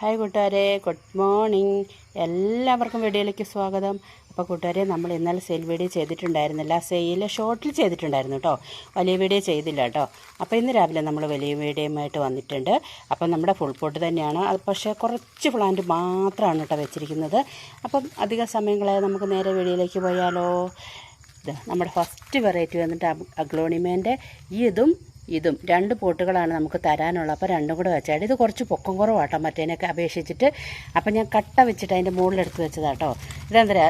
Hi കൂട്ടുകാരെ. Good morning എല്ലാവർക്കും വീഡിയോയിലേക്ക് സ്വാഗതം. അപ്പോൾ കൂട്ടുകാരെ നമ്മൾ ഇന്നലെ സെയിൽ വീഡിയോ ചെയ്തിട്ടുണ്ടായിരുന്നില്ല. സെയിൽ ഷോർട്ടിൽ ചെയ്തിട്ടുണ്ടായിരുന്നു കേട്ടോ വലിയ വീഡിയോ ചെയ്തില്ല കേട്ടോ അപ്പോൾ ഇന്ന് രാവിലെ നമ്മൾ വലിയ വീഡിയോയുമായിട്ട് വന്നിട്ടുണ്ട്. അപ്പം നമ്മുടെ ഫുൾ പോട്ട് തന്നെയാണ്. അത് പക്ഷേ കുറച്ച് പ്ലാന്റ് മാത്രമാണ് കേട്ടോ വെച്ചിരിക്കുന്നത്. അപ്പം അധിക സമയങ്ങളെ നമുക്ക് നേരെ വീഡിയോയിലേക്ക് പോയാലോ. നമ്മുടെ ഫസ്റ്റ് വെറൈറ്റി വന്നിട്ട് അഗ്ലോണിമേന്റെ ഈ ഇതും ഇതും രണ്ട് പോട്ടുകളാണ് നമുക്ക് തരാനുള്ളത്. അപ്പോൾ രണ്ടും കൂടെ വെച്ചാൽ ഇത് കുറച്ച് പൊക്കം കുറവാട്ടോ മറ്റേനൊക്കെ അപേക്ഷിച്ചിട്ട്. അപ്പം ഞാൻ കട്ട വെച്ചിട്ട് അതിന്റെ മുകളിലെടുത്ത് വെച്ചതാട്ടോ ഇതെന്തരാ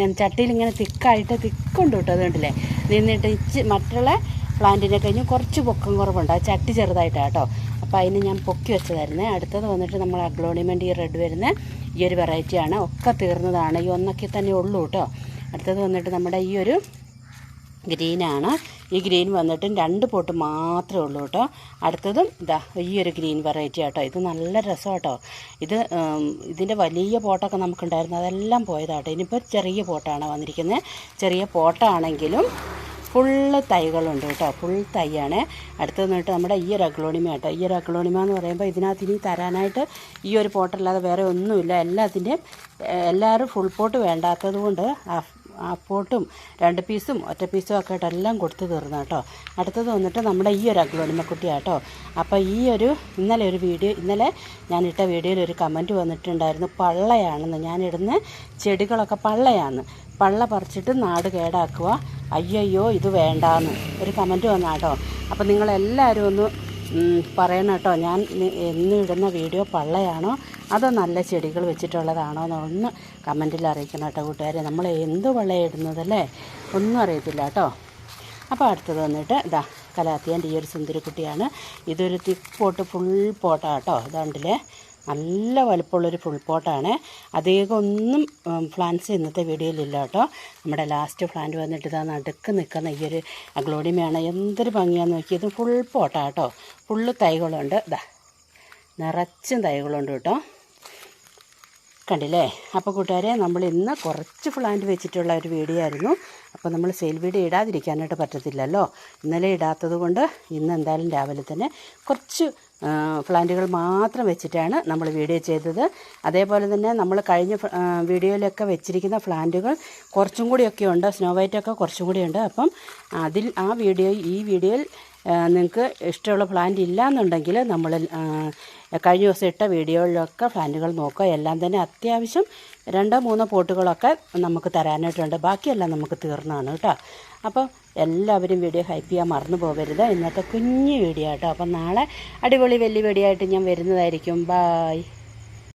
ഞാൻ ചട്ടിയിൽ ഇങ്ങനെ തിക്കായിട്ട് തിക്കുണ്ട് കേട്ടോ അതുകൊണ്ടില്ലേ നിന്നിട്ട് ഇച്ചി മറ്റുള്ള പ്ലാന്റിനെ കഴിഞ്ഞ് കുറച്ച് പൊക്കം കുറവുണ്ട്. ആ ചട്ടി ചെറുതായിട്ടാണ് കേട്ടോ അപ്പോൾ അതിന് ഞാൻ പൊക്കി വെച്ചതായിരുന്നേ. അടുത്തത് വന്നിട്ട് നമ്മൾ അഗ്ലോണിമെന്റ് ഈ റെഡ് വരുന്ന ഈ ഒരു വെറൈറ്റിയാണ്. ഒക്കെ തീർന്നതാണ്. ഈ ഒന്നൊക്കെ തന്നെ ഉള്ളൂ കേട്ടോ അടുത്തത് വന്നിട്ട് നമ്മുടെ ഈ ഒരു ഗ്രീനാണ്. ഈ ഗ്രീൻ വന്നിട്ടും രണ്ട് പോട്ട് മാത്രമേ ഉള്ളൂ കേട്ടോ. അടുത്തതും ഇതാ ഈ ഒരു ഗ്രീൻ വെറൈറ്റി ആട്ടോ. ഇത് നല്ല രസം കേട്ടോ ഇത് ഇതിന്റെ വലിയ പോട്ടൊക്കെ നമുക്കുണ്ടായിരുന്നു. അതെല്ലാം പോയതാട്ടോ. ഇനിയിപ്പോൾ ചെറിയ പോട്ടാണ് വന്നിരിക്കുന്നത്. ചെറിയ പോട്ടാണെങ്കിലും ഫുള്ള് തൈകളുണ്ട് കേട്ടോ. ഫുൾ തൈയാണ്. അടുത്തത് വന്നിട്ട് നമ്മുടെ ഈ ഒരു അഗ്ലോണിമ കേട്ടോ ഈ ഒരു അഗ്ലോണിമ എന്ന് പറയുമ്പോൾ ഇതിനകത്ത് ഇനി തരാനായിട്ട് ഈ ഒരു പോട്ടല്ലാതെ വേറെ ഒന്നുമില്ല. എല്ലാത്തിന്റെയും എല്ലാവരും ഫുൾ പോട്ട് വേണ്ടാത്തത് കൊണ്ട് ആ പോട്ടും രണ്ട് പീസും ഒറ്റ പീസും ഒക്കെ ആയിട്ട് എല്ലാം കൊടുത്തു തീർന്നു കേട്ടോ. അടുത്തത് വന്നിട്ട് നമ്മുടെ ഈ ഒരു അഗ്ലോണിമക്കുട്ടിയാട്ടോ അപ്പോൾ ഈ ഒരു ഇന്നലെ ഒരു വീഡിയോ ഇന്നലെ ഞാൻ ഇട്ട വീഡിയോയിൽ ഒരു കമന്റ് വന്നിട്ടുണ്ടായിരുന്നു പള്ളയാണെന്ന്. ഞാനിടുന്ന ചെടികളൊക്കെ പള്ളയാണ്. പള്ള പറിച്ചിട്ട് നാട് കേടാക്കുക അയ്യോ ഇത് വേണ്ടാന്ന്. ഒരു കമന്റ് വന്നാട്ടോ അപ്പോൾ നിങ്ങളെല്ലാവരും ഒന്ന് പറയണം കേട്ടോ. ഞാൻ എന്നിടുന്ന വീഡിയോ പള്ളയാണോ? അതോ നല്ല ചെടികൾ വെച്ചിട്ടുള്ളതാണോ എന്നൊന്ന് കമന്റിൽ അറിയിക്കണം കേട്ടോ കൂട്ടുകാരെ. നമ്മൾ എന്ത് വിളയിടുന്നതല്ലേ ഒന്നും അറിയത്തില്ല കേട്ടോ. അപ്പോൾ അടുത്തത് വന്നിട്ട് ഇതാ കലാത്തിയന്റെ ഈ ഒരു സുന്ദരിക്കുട്ടിയാണ്. ഇതൊരു തിക്ക് പോട്ട് ഫുൾ പോട്ടാണ് കേട്ടോ. ഇതാണ്ടില്ലേ നല്ല വലുപ്പമുള്ളൊരു ഫുൾ പോട്ടാണ്. അധികം ഒന്നും പ്ലാന്റ്സ് ഇന്നത്തെ വീഡിയോയിലില്ല കേട്ടോ. നമ്മുടെ ലാസ്റ്റ് പ്ലാന്റ് വന്നിട്ട് ഇതാ നടുക്ക് നിൽക്കുന്ന ഈ ഒരു അഗ്ലോഡിമയാണ്. എന്തൊരു ഭംഗിയാന്ന് നോക്കിയത് ഫുൾ പോട്ടാണ് കേട്ടോ. ഫുള്ള് തൈകളുണ്ട്. ഇതാ നിറച്ചും തൈകളുണ്ട് കേട്ടോ. കണ്ടില്ലേ? അപ്പോൾ കൂട്ടുകാരെ നമ്മൾ ഇന്ന് കുറച്ച് പ്ലാന്റ് വെച്ചിട്ടുള്ള ഒരു വീഡിയോ ആയിരുന്നു. അപ്പോൾ നമ്മൾ സെയിൽ വീഡിയോ ഇടാതിരിക്കാനായിട്ട് പറ്റത്തില്ലല്ലോ. ഇന്നലെ ഇടാത്തത് കൊണ്ട് ഇന്ന് എന്തായാലും രാവിലെ തന്നെ കുറച്ച് പ്ലാന്റുകൾ മാത്രം വെച്ചിട്ടാണ് നമ്മൾ വീഡിയോ ചെയ്തത്. അതേപോലെ തന്നെ നമ്മൾ കഴിഞ്ഞ വീഡിയോയിലൊക്കെ വെച്ചിരിക്കുന്ന പ്ലാന്റുകൾ കുറച്ചും കൂടിയൊക്കെ ഉണ്ട്. സ്നോ വൈറ്റൊക്കെ കുറച്ചും കൂടി ഉണ്ട്. അപ്പം അതിൽ ആ വീഡിയോ ഈ വീഡിയോയിൽ നിങ്ങൾക്ക് ഇഷ്ടമുള്ള പ്ലാന്റ് ഇല്ല എന്നുണ്ടെങ്കിൽ നമ്മൾ കഴിഞ്ഞ ദിവസം ഇട്ട വീഡിയോയിലൊക്കെ പ്ലാന്റുകൾ നോക്കുക. എല്ലാം തന്നെ അത്യാവശ്യം രണ്ടോ മൂന്നോ പോട്ടുകളൊക്കെ നമുക്ക് തരാനായിട്ടുണ്ട്. ബാക്കിയെല്ലാം നമുക്ക് തീർന്നതാണ് കേട്ടോ. അപ്പോൾ എല്ലാവരും വീഡിയോ ഹൈപ്പ് ചെയ്യാൻ മറന്നു പോകരുത്. ഇന്നത്തെ കുഞ്ഞു വീഡിയോ കേട്ടോ അപ്പം നാളെ അടിപൊളി വലിയ വീഡിയോ ആയിട്ട് ഞാൻ വരുന്നതായിരിക്കും. ബായ്